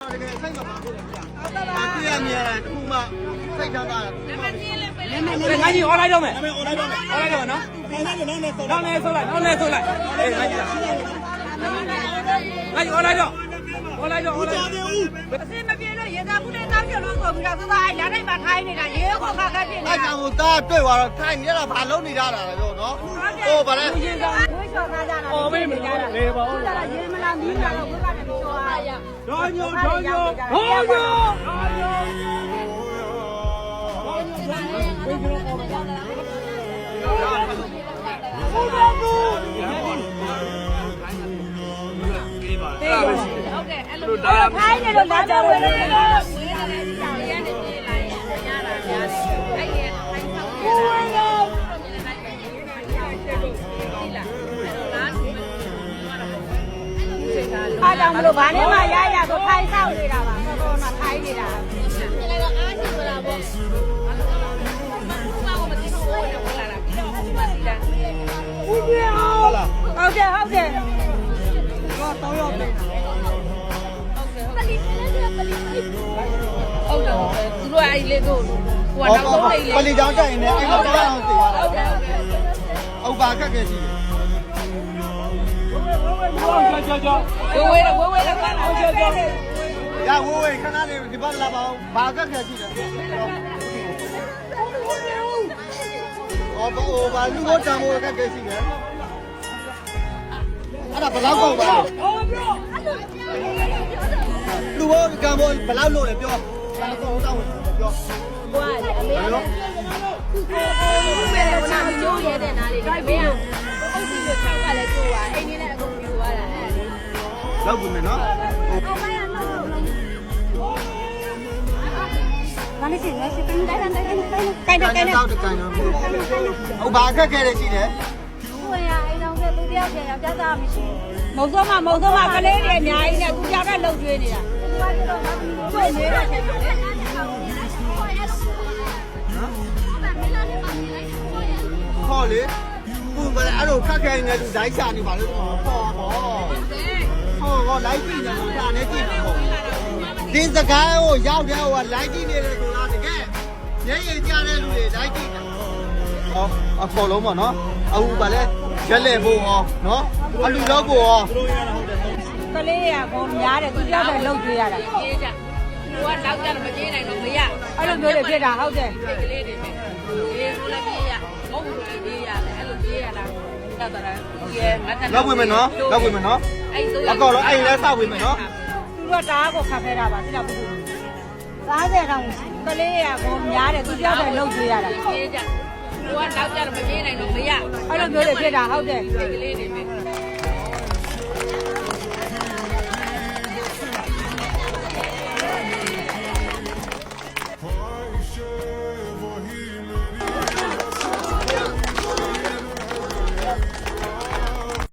တကယ်စိတ်မပါဘူးဗျာ။ပြရမြဲတခုမှစိတ်ထားတာ။နာမည်လေးပဲလေ။နာမည်ငါကြီး online တော့မယ်။နာမည် online တော့မယ်။ online တော့နော်။နာမည်လည်းနော်နော်ဆိုလိုက်။နာမည်ဆိုလိုက်။နာမည်ဆိုလိုက်။အေးငါကြီး။ငါကြီး online တော့ online တော့ online အစင်မပြေလို့ရေသာဘူးနဲ့တောင်းပြလို့ဆိုပြီးတော့သူကအဲ့ညာတိုင်းမှာထိုင်းနေတာရေခေါခါခါဖြစ်နေတာ။အဲ့ကောင်ကတားတွေ့သွားတော့ထိုင်းနေတာဘာလုပ်နေကြတာလဲပြောနော်။ဟိုဗါလဲ ဝိချောသားကြတာလေပါဦးလာရေမလားမီးလာတော့ဘုရားနဲ့ချောအားရရောညိုရောညိုဟောညိုဟုတ်တယ်အဲ့လိုထိုင်းနေလို့လာကြဝယ်နေတယ်လို့ အားကြောင့်မလို့ဘာနဲ့မှရရဆိုထိုင်းဆောင်နေတာပါတော်တော်မှထိုင်းနေတာဟုတ်လားဟုတ်တယ်ဟုတ်တယ်တော့တောင်းရောက်တယ်ဟုတ်တယ်ဟုတ်တယ်သူတို့အဲ့လေတို့ဟိုကနောက်ဆုံးအိတ်လေပလီကြောင်တက်ရင်လည်းအဲ့လိုတောင်းအောင်သိသွားတာဟုတ်တယ်ဟုတ်တယ်။ဥပါခက်ခဲရှိတယ် ကြောကြောကြောဝေဝေးတော့ဝေဝေးတော့ပါလားကြောကြော။ရဝိုးဝေးခဏလေးဒီဘက်လာပါအောင်။ဘာခက်ခဲရှိတယ်။အော်ဘောဘာလူတို့တံမိုးခက်ခဲရှိတယ်။အဲ့ဒါဘယ်လောက်ကောက်ပါလဲ။လူဘောကံဘောဘယ်လောက်လို့လဲပြော။ဘာကောက်တောင်းပြော။ဘွားလေအမေကလည်းဘယ်လိုနာမကျိုးရဲတဲ့နားလေးဒီမေကအုပ်ကြီး လောက်ပြီမယ်နော်ဘာလို့ရှိလဲရှိတိုင်းတိုင်းတိုင်းတိုင်းတိုင်းကိုတိုင်းင်းတိုင်းတော့ကိုင်းတော့ဟုတ်ပါအခက်ခဲတယ်ရှိတယ်ကိုရအိမ်တော်ကလူတယောက်ပြန်ယောက်ျားသားမရှိမုံစောမမုံစောမကလေးတွေအများကြီးနဲ့သူကြောက်တဲ့လှုပ်ကျွေးနေတာကျွေးနေတာထင်တယ်လေခေါ်လေဘုံကလည်းအဲ့လိုခက်ခဲနေလူလိုက်ချနေပါလို့ခေါ်ဟော ဟောဟောလိုက်ကြည့်နေလို့ဒါနဲ့ကြည့်မှာပေါ့ဒီစကားကိုရောက်တဲ့ဟိုကလိုက်ကြည့်နေတယ်ဆိုတာတကယ်ရဲရဲကြတဲ့လူတွေလိုက်ကြည့်တာဟောအခေါ်လုံးပေါ့နော်အခုဗာလဲရက်လက်ဖို့ဟောနော်အလူလောက်ဖို့ဟောကလေးတွေကကောများတယ်သူကြောက်တဲ့လှုပ်ကျွေးရတာပြေးကြဟိုကနောက်ကြတော့မပြေးနိုင်တော့မရအဲ့လိုမျိုးတွေဖြစ်တာဟုတ်တယ်ကလေးတွေပဲပြေးလို့လည်းပြေးရမဟုတ်ဘူးလည်းပြေးရတယ်အဲ့လိုပြေးရတာတော့တော့ဒီရဲ့ငါတက်လောက်ဝင်မယ်နော်လောက်ဝင်မယ်နော် အဲ့ဆိုအကောတော့အဲ့လဲစောက်ဝင်မယ်နော်သူတို့တားကိုခတ်ခဲတာပါသိလားဘူး30တောင်ကလေးတွေကကောများတယ်သူကြောက်တဲ့လှုပ်ကျွေးရတာပြေးကြဟိုကနောက်ကြတော့မပြေးနိုင်တော့မရအဲ့လိုမျိုးတွေဖြစ်တာဟုတ်တယ်ကလေးတွေ